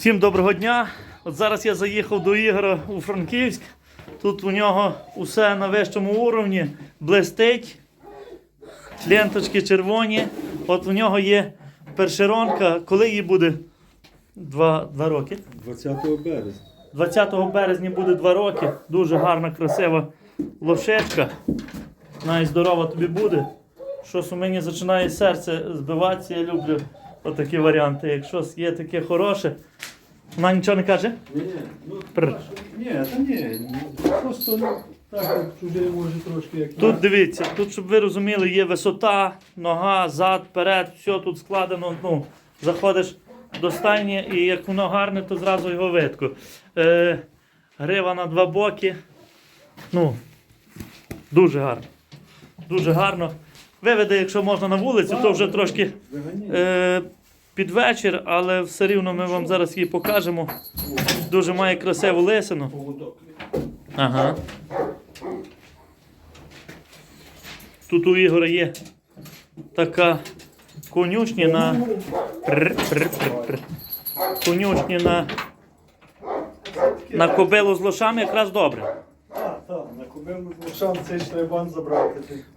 Всім доброго дня. От зараз я заїхав до Ігора у Франківськ. Тут у нього усе на вищому уровні, блистить, ленточки червоні. От у нього є першеронка. Коли їй буде? Два, два роки. 20 березня. 20 березня буде два роки. Дуже гарна, красива лошечка. Навіть здорова тобі буде. Щось у мені починає серце збиватися, я люблю отакі варіанти. Якщо є таке хороше, вона нічого не каже? Ні, ну, Пр. ні, та ні. Просто ну, так, як чужий може трошки як Тут дивіться, тут, щоб ви розуміли, є висота, нога, зад, перед, все тут складено. Ну, заходиш до стайні, і як воно гарне, то зразу його видко. Е, грива на два боки. Ну, дуже гарно. Дуже гарно. Виведе, якщо можна на вулицю, то вже трошки е, під вечір, але все рівно ми вам зараз її покажемо. Дуже має красиву лисину. Ага. Тут у Ігора є така конюшня на. Пр, пр, пр, пр. Конюшня на. На кобилу з лошами якраз добре.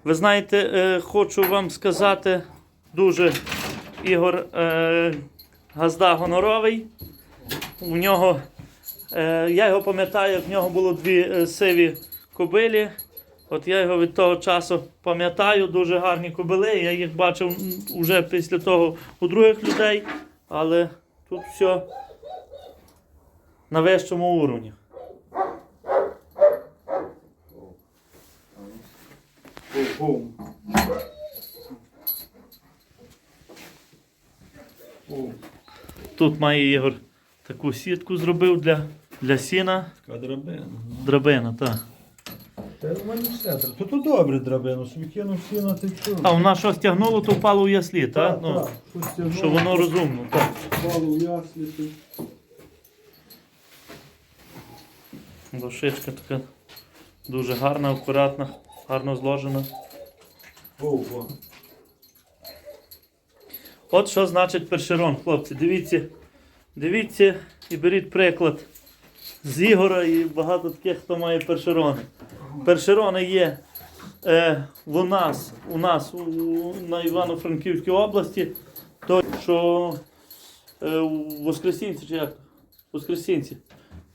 Ви знаєте, е, хочу вам сказати дуже Ігор е, Газда гоноровий. У нього, е, я його пам'ятаю, в нього було дві е, сиві кобилі. От я його від того часу пам'ятаю, дуже гарні кобили. Я їх бачив м, уже після того у других людей, але тут все на вищому уровні. Бум. Бум. Тут має Ігор таку сітку зробив для, для сіна. Така драбина. Драбина, так. Та у мене все. То то добре драбину, собі кинув сіно, ти чого? А вона що стягнуло, то впало у яслі, так? Так, Ну, тягнуло, що воно розумно. Так. Впало в яслі. Лошичка така дуже гарна, акуратна, гарно зложена. Бум. От що значить першерон, хлопці. Дивіться, дивіться і беріть приклад з Ігора і багато таких, хто має першерони. Першерони є е, у нас, у нас у, на Івано-Франківській області, то що е, у Воскресінці, чи як? Воскресінці.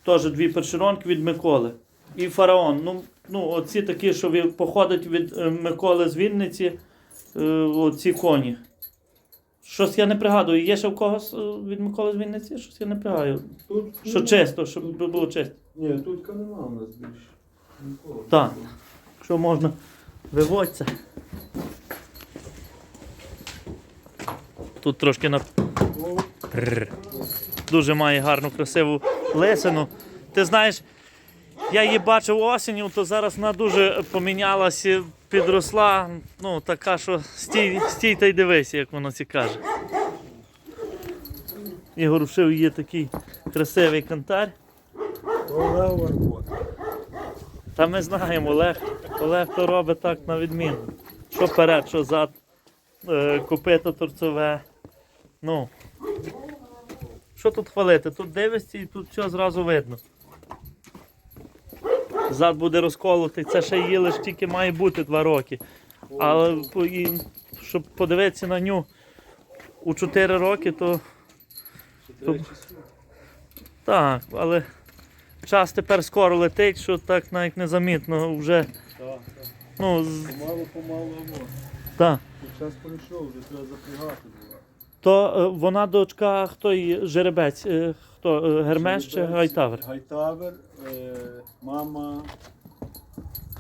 Теж дві першеронки від Миколи. І фараон. Ну, ну оці такі, що походять від е, Миколи з Вінниці, е, оці коні. Щось я не пригадую. Є ще в когось е, від Миколи з Вінниці? Щось я не пригадую. Тут Що чисто, щоб було чисто. Ні, тут нема у нас більше. Нікого. Так. Якщо можна, виводься. Тут трошки на. Прррр. Дуже має гарну, красиву лисину. Ти знаєш, я її бачив осінню, то зараз вона дуже помінялася, підросла. Ну, така, що стій, стій та й дивися, як воно ці каже. Ігор вшив є такий красивий кантар. Та ми знаємо, Олег, Олег то робить так на відміну. Що перед, що зад, е, копито торцове. Ну. Що тут хвалити? Тут дивишся і тут все зразу видно. Зад буде розколотий, це ще її лише тільки має бути два роки. Але і, щоб подивитися на ню у 4 роки, то сюди. так, але час тепер скоро летить, що так навіть незамітно вже. Так, так. Ну, з- Помалу, помалу, так. Час пройшов, вже треба запрягати було. То е, вона дочка, хто її жеребець, е, хто е, Гермес чи Гайтавер? Гайтавер, е, мама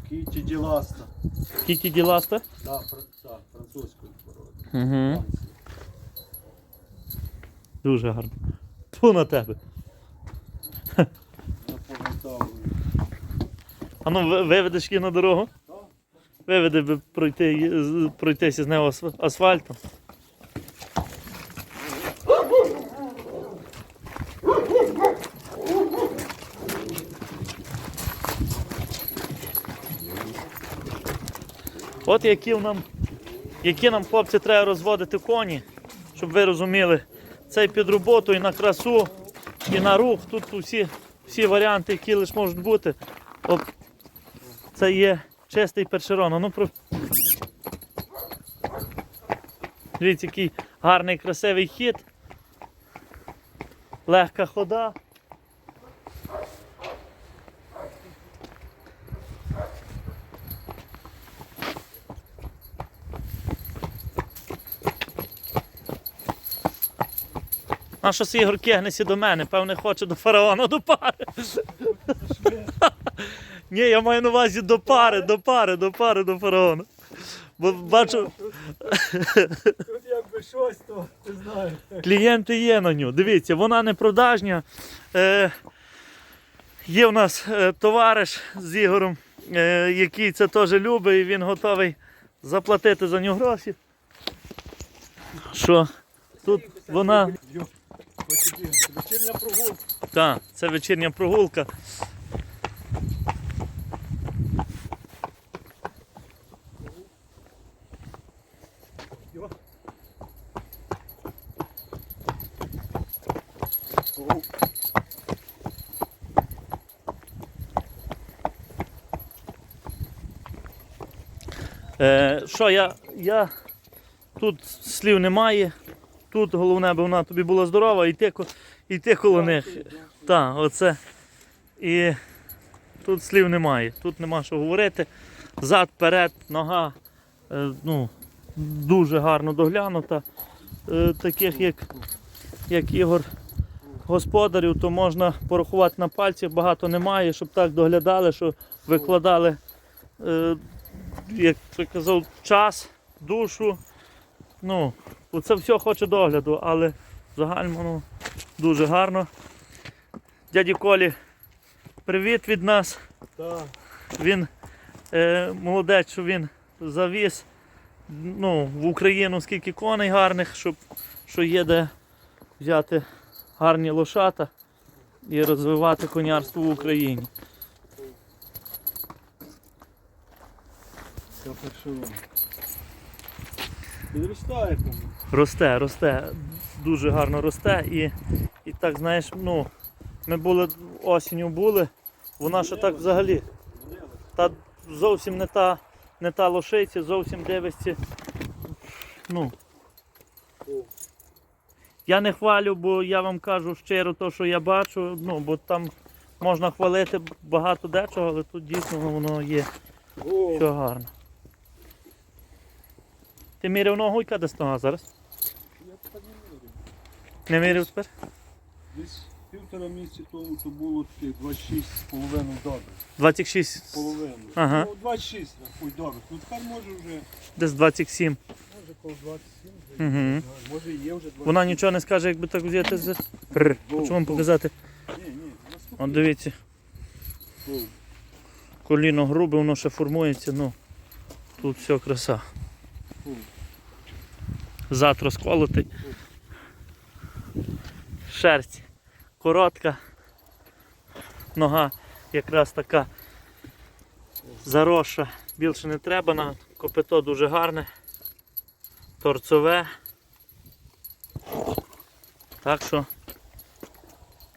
Кіті Діласта. Кіті Діласта? Да, фр- так, французької породи. Угу. Дуже гарно. Ту на тебе. Я поготовлю. А ну ви- виведеш її на дорогу? Так. Виведи би пройти, з- пройтися з нею асф- асфальтом. От які нам, які нам хлопці треба розводити коні, щоб ви розуміли, цей під роботу і на красу і на рух. Тут усі, всі варіанти, які лише можуть бути. Оп. Це є чистий першерон. Ну, про... Дивіться, який гарний красивий хід. Легка хода. А щось Ігор кигнеться до мене, певне, хоче до фараона до пари. Ні, я маю на увазі до пари, до пари, до пари до фараона. Бо бачу, Тут якби щось, то ти знаєш. клієнти є на нього. Дивіться, вона не продажня. Е, є в нас е, товариш з Ігорем, е, який це теж любить, і він готовий заплатити за нього гроші. Що? Тут вона. Вечірня прогулка. Так, це вечірня прогулка. Е, що я, я. Тут слів немає. Тут головне, бо вона тобі була здорова, і ти, і ти коло них. Так, оце. І тут слів немає. Тут нема що говорити. Зад, перед, нога. Е, ну, дуже гарно доглянута. Е, таких як, як Ігор господарів, то можна порахувати на пальцях, багато немає, щоб так доглядали, що викладали, е, як я казав, час, душу. Ну, це все хоче догляду, але в загальному ну, дуже гарно. Дяді Колі, привіт від нас. Так. Він е, молодець, що він завіз ну, в Україну скільки коней гарних, щоб що є де взяти гарні лошата і розвивати конярство в Україні. Це перший. Росте, росте, дуже гарно росте і, і так, знаєш, ну, ми були осінню були, вона ще так взагалі. Та зовсім не та, не та лошиця, зовсім дивиться. Ну. Я не хвалю, бо я вам кажу щиро те, що я бачу, ну, бо там можна хвалити багато дечого, але тут дійсно воно є все гарно. Ти міряв ногу, яка десь нога зараз? я так не вірю. Не міряв тепер? Десь півтора місяці тому то було таке 26 з половиною добре. 26, Половину. Ага. Ну, 26, рахуй, добре. Ну тепер може вже. десь 27. Може коло 27 вже. Угу. Може і є вже 27. Вона нічого не скаже, якби так взяти з. Прр. Хочу вам показати. Ні, ні, наступний. От дивіться, коліно грубе, воно ще формується, ну тут все краса. Зад розколотий. Шерсть коротка. Нога якраз така заросша. Більше не треба, на копито дуже гарне. Торцове. Так що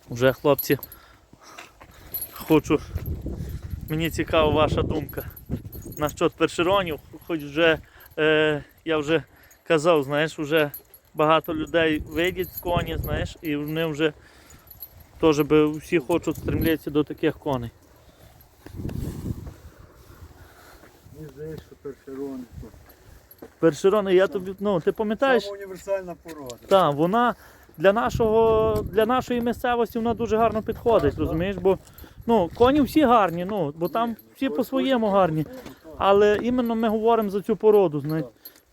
вже хлопці хочу. Мені цікава ваша думка. На що першеронів, хоч вже е, я вже казав, знаєш, вже багато людей видять коні, знаєш, і вони вже теж би всі хочуть стремлятися до таких коней. Мені здається, що першерон. Першерони, я тобі, ну, ти пам'ятаєш? Сама універсальна порода. Так, вона для нашого, для нашої місцевості вона дуже гарно підходить, розумієш? Бо ну, коні всі гарні, ну, бо там всі по-своєму гарні. Але іменно ми говоримо за цю породу.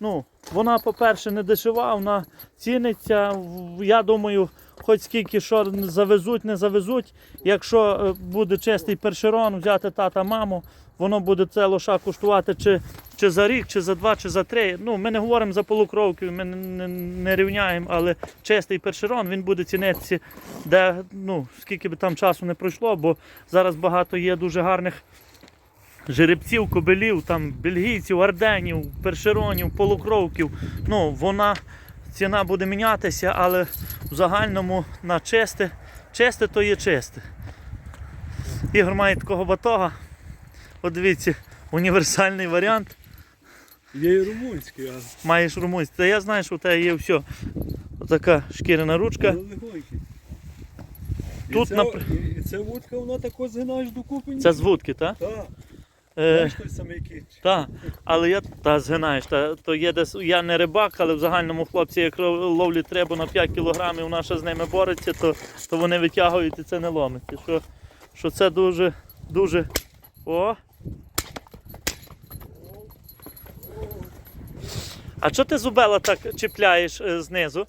Ну, вона, по-перше, не дешева, вона ціниться. Я думаю, хоч скільки що завезуть, не завезуть. Якщо е, буде чистий першерон, взяти тата, маму, воно буде це лоша коштувати чи, чи за рік, чи за два, чи за три. Ну, ми не говоримо за полукровки, ми не, не, не рівняємо, але чистий першерон він буде цінитися, де ну, скільки би там часу не пройшло, бо зараз багато є дуже гарних жеребців, кобилів, там бельгійців, арденів, першеронів, полукровків. Ну, вона ціна буде мінятися, але в загальному на чисте чисте то є чисте. Ігор має такого батога. От дивіться, універсальний варіант. Є і румунський, а Маєш румунський. Та я знаю, що у тебе є все. Така шкіряна ручка. Тут і, це, напр- і, це вудка, вона тако згинаєш докупи. ні? Це з вудки, так? Так. Е. Так, але я та згинаєш, та, то є десь, я не рибак, але в загальному хлопці, як ловлять рибу на 5 кілограмів, вона ще з ними бореться, то, то вони витягують і це не ломиться. Що, що це дуже, дуже. О! А чого ти зубела так чіпляєш е, знизу?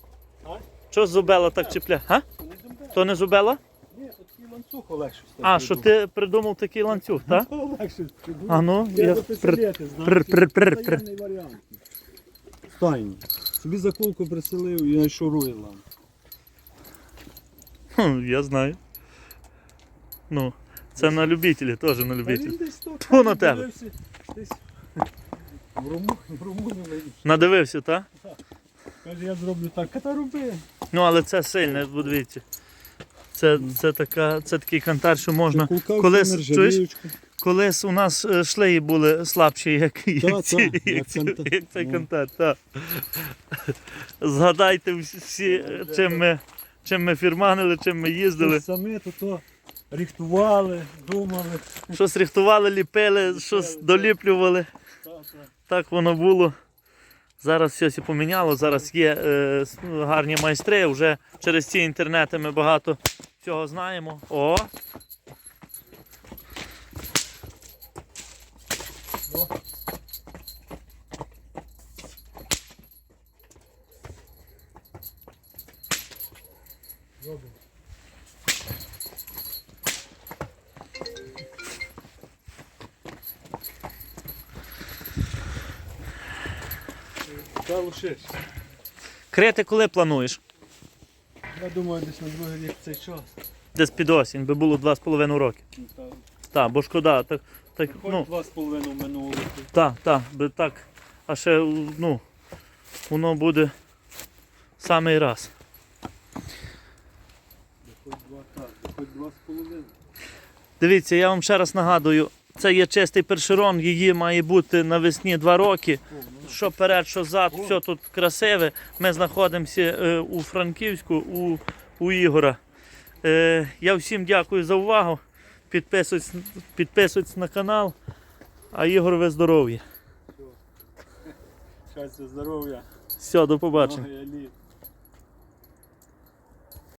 Чого зубела так чіпляє? А? То не зумбе. То не зубела? Такий ланцюг легше. А, що ти придумав такий ланцюг, так? То легше. А ну, Я варіант. Стайні. Собі заколку приселив і я шурує лам. Хм, Я знаю. Ну, це на любителі, теж на любителі. Тьфу на тебе. Десь в Руму- в. Надивився, так? Каже, я зроблю так. Ката роби. Ну, але це сильне, дивіться. Це, це, така, це такий кантар, що можна. Кулка колись, чуєш? Колись у нас е, шлеї були слабші, як, як, Та, ці, та, як, як ці- як цей ну. кантар. Так. Згадайте всі, чим, ми, чим ми фірманили, чим ми їздили. Самі то, то рихтували, думали. Щось рихтували, ліпили, щось доліплювали. Та, та. Так воно було. Зараз все сі поміняло. Зараз є е, гарні майстри. Вже через ці інтернети ми багато цього знаємо. О! Та лише. Крити коли плануєш? Я думаю, десь на другий рік цей час. Десь під осінь, би було 2,5 роки. Ну, та, Так, бо шкода. Так, так, Хоч ну, два з половиною минуло. так, так, би так. А ще ну, воно буде самий раз. Хоч два так, хоч два з половиною. Дивіться, я вам ще раз нагадую, це є чистий першерон, її має бути навесні 2 роки. Що перед, що зад, все тут красиве. Ми знаходимося е, у Франківську, у, у Ігора. Е, я всім дякую за увагу. Підписуйтесь, підписуйтесь на канал. А Ігор, ви здорові. Щастя, здоров'я. Все, до побачення.